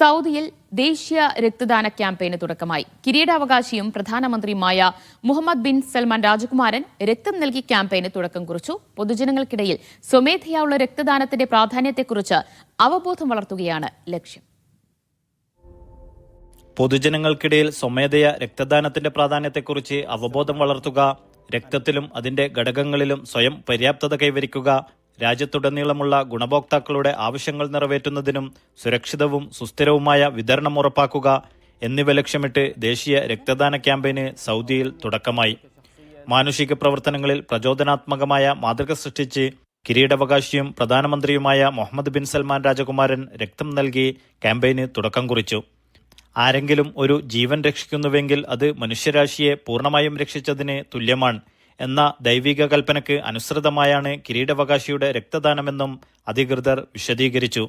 സൗദിയിൽ ദേശീയ രക്തദാന ക്യാമ്പയിന് തുടക്കമായി. കിരീടാവകാശിയും പ്രധാനമന്ത്രിയുമായ മുഹമ്മദ് ബിൻ സൽമാൻ രാജകുമാരൻ രക്തം നൽകി ക്യാമ്പയിന് തുടക്കം കുറിച്ചു. പൊതുജനങ്ങൾക്കിടയിൽ സ്വമേധയായുള്ള രക്തദാനത്തിന്റെ പ്രാധാന്യത്തെക്കുറിച്ച് അവബോധം വളർത്തുകയാണ് ലക്ഷ്യം. പൊതുജനങ്ങൾക്കിടയിൽ സ്വമേധയ രക്തദാനത്തിന്റെ പ്രാധാന്യത്തെക്കുറിച്ച് അവബോധം വളർത്തുക രക്തത്തിലും അതിന്റെ ഘടകങ്ങളിലും സ്വയം പര്യാപ്തത കൈവരിക്കുക രാജ്യത്തുടനീളമുള്ള ഗുണഭോക്താക്കളുടെ ആവശ്യങ്ങൾ നിറവേറ്റുന്നതിനും സുരക്ഷിതവും സുസ്ഥിരവുമായ വിതരണം ഉറപ്പാക്കുക എന്നിവ ലക്ഷ്യമിട്ട് ദേശീയ രക്തദാന ക്യാമ്പയിന് സൗദിയിൽ തുടക്കമായി. മാനുഷിക പ്രവർത്തനങ്ങളിൽ പ്രചോദനാത്മകമായ മാതൃക സൃഷ്ടിച്ച് കിരീടാവകാശിയും പ്രധാനമന്ത്രിയുമായ മുഹമ്മദ് ബിൻ സൽമാൻ രാജകുമാരൻ രക്തം നൽകി ക്യാമ്പയിന് തുടക്കം കുറിച്ചു. ആരെങ്കിലും ഒരു ജീവൻ രക്ഷിക്കുന്നുവെങ്കിൽ അത് മനുഷ്യരാശിയെ പൂർണമായും രക്ഷിച്ചതിന് തുല്യമാണ്. എന്ന ദൈവിക കൽപ്പനയ്ക്ക് അനുസൃതമായാണ് കിരീടാവകാശിയുടെ രക്തദാനമെന്നും അധികൃതർ വിശദീകരിച്ചു.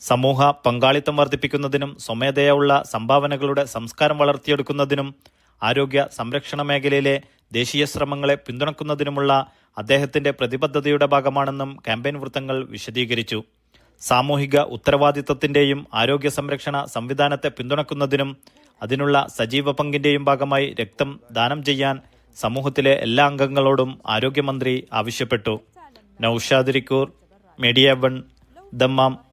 സമൂഹ പങ്കാളിത്തം വർദ്ധിപ്പിക്കുന്നതിനും സ്വമേധയുള്ള സംഭാവനകളുടെ സംസ്കാരം വളർത്തിയെടുക്കുന്നതിനും ആരോഗ്യ സംരക്ഷണ മേഖലയിലെ ദേശീയ ശ്രമങ്ങളെ പിന്തുണക്കുന്നതിനുമുള്ള അദ്ദേഹത്തിന്റെ പ്രതിബദ്ധതയുടെ ഭാഗമാണെന്നും ക്യാമ്പയിൻ വൃത്തങ്ങൾ വിശദീകരിച്ചു. സാമൂഹിക ഉത്തരവാദിത്തത്തിന്റെയും ആരോഗ്യ സംരക്ഷണ സംവിധാനത്തെ പിന്തുണക്കുന്നതിനും അതിനുള്ള സജീവ പങ്കിന്റെയും ഭാഗമായി രക്തം ദാനം ചെയ്യാൻ സമൂഹത്തിലെ എല്ലാ അംഗങ്ങളോടും ആരോഗ്യമന്ത്രി ആവശ്യപ്പെട്ടു. നൌഷാദ് റിക്കൂർ മീഡിയ വൺ ദമ്മാം